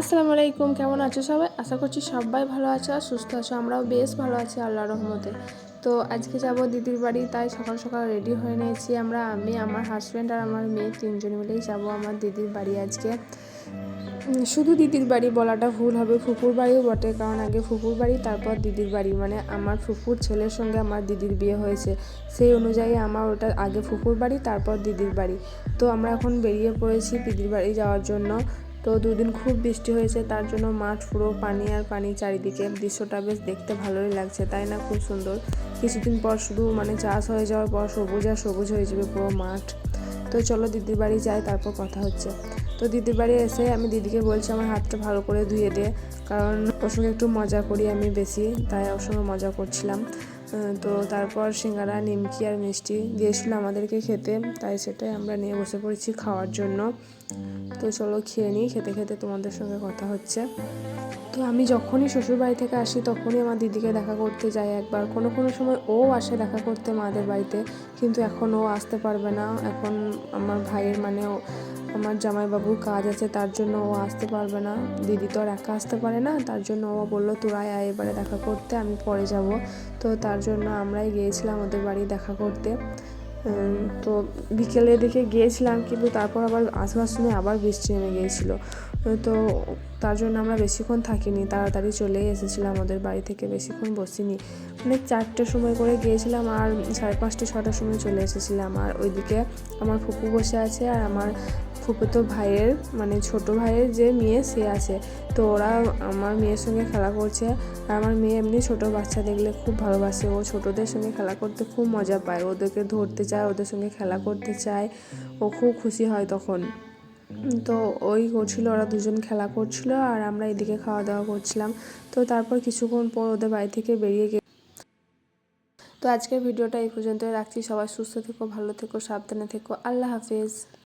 আসসালামু আলাইকুম, কেমন আছো সবাই? আশা করছি সবাই ভালো আছো আর সুস্থ আছো। আমরাও বেশ ভালো আছি আল্লাহর রহমতে। তো আজকে যাব দিদির বাড়ি, তাই সকাল সকাল রেডি হয়ে নিয়েছি আমরা। আমি, আমার হাজব্যান্ড আর আমার মেয়ে তিনজন মিলেই যাব আমার দিদির বাড়ি আজকে। শুধু দিদির বাড়ি বলাটা ভুল হবে, ফুপুর বাড়িও বটে। কারণ আগে ফুপুর বাড়ি, তারপর দিদির বাড়ি। মানে আমার ফুপুর ছেলের সঙ্গে আমার দিদির বিয়ে হয়েছে। সেই অনুযায়ী আমার ওটা আগে ফুপুর বাড়ি, তারপর দিদির বাড়ি। তো আমরা এখন বেরিয়ে পড়েছি দিদির বাড়ি যাওয়ার জন্য। তো দুদিন খুব বৃষ্টি হয়েছে, তার জন্য মাঠ পুরো পানি আর পানি চারিদিকে। দৃশ্যটা বেশ দেখতে ভালোই লাগছে, তাই না? খুব সুন্দর। কিছুদিন পর শুধু মানে চাষ হয়ে যাওয়ার পর সবুজ আর সবুজ হয়ে যাবে পুরো মাঠ। তো চলো দিদির বাড়ি যাই, তারপর কথা হচ্ছে। তো দিদির বাড়ি এসে আমি দিদিকে বলছি, আমার হাতটা ভালো করে ধুয়ে দে। কারণ ওর সঙ্গে একটু মজা করি আমি বেশি, তাই ওর সঙ্গে মজা করছিলাম। তো তারপর সিঙ্গারা, নিমকি আর মিষ্টি দিয়েছিল আমাদেরকে খেতে, তাই সেটাই আমরা নিয়ে বসে পড়েছি খাওয়ার জন্য। তো চলো খেয়ে নিই, খেতে খেতে তোমাদের সঙ্গে কথা হচ্ছে। তো আমি যখনই শ্বশুর বাড়ি থেকে আসি, তখনই আমার দিদিকে দেখা করতে যাই একবার। কোনো কোনো সময় ও আসে দেখা করতে মাদের বাড়িতে, কিন্তু এখন ও আসতে পারবে না। এখন আমার ভাইয়ের মানে আমার জামাইবাবুর কাজ আছে, তার জন্য ও আসতে পারবে না। দিদি তো আর একা আসতে পারে না, তার জন্য ও বলল, তোরাই আয় এবারে দেখা করতে, আমি পরে যাব। তো তার জন্য আমরাই গিয়েছিলাম ওদের বাড়ি দেখা করতে। তো বিকেলের দিকে গিয়েছিলাম, কিন্তু তারপর আবার আসবার সময় আবার বৃষ্টি নেমে গিয়েছিল। তো তার জন্য আমরা বেশিক্ষণ থাকিনি, তাড়াতাড়ি চলেই এসেছিলাম ওদের বাড়ি থেকে, বেশিক্ষণ বসিনি। মানে চারটের সময় করে গিয়েছিলাম আর সাড়ে পাঁচটা ছটার সময় চলে এসেছিলাম। আর ওইদিকে আমার ফুপু বসে আছে আর আমার ফুপুতো ভাইয়ের মানে ছোট ভাইয়ের যে মেয়ে সে আছে। তো ওরা আমার মেয়ের সঙ্গে খেলা করছে। আর আমার মেয়ে এমনি ছোট বাচ্চা দেখলে খুব ভালোবাসে। ও ছোটদের সঙ্গে খেলা করতে খুব মজা পায়। ওদেরকে ধরতে চায়, ওদের সঙ্গে খেলা করতে চায়। ও খুব খুশি হয় তখন। তো ওই করছিল, ওরা দুজন খেলা করছিল আর আমরা এদিকে খাওয়া দাওয়া করছিলাম। তো তারপর কিছুক্ষণ পর ওদের বাড়ি থেকে বেরিয়ে গে তো আজকের ভিডিওটা এই পর্যন্তই রাখছি। সবাই সুস্থ থেকো, ভালো থেকো, সাবধানে থেকো। আল্লাহ হাফেজ।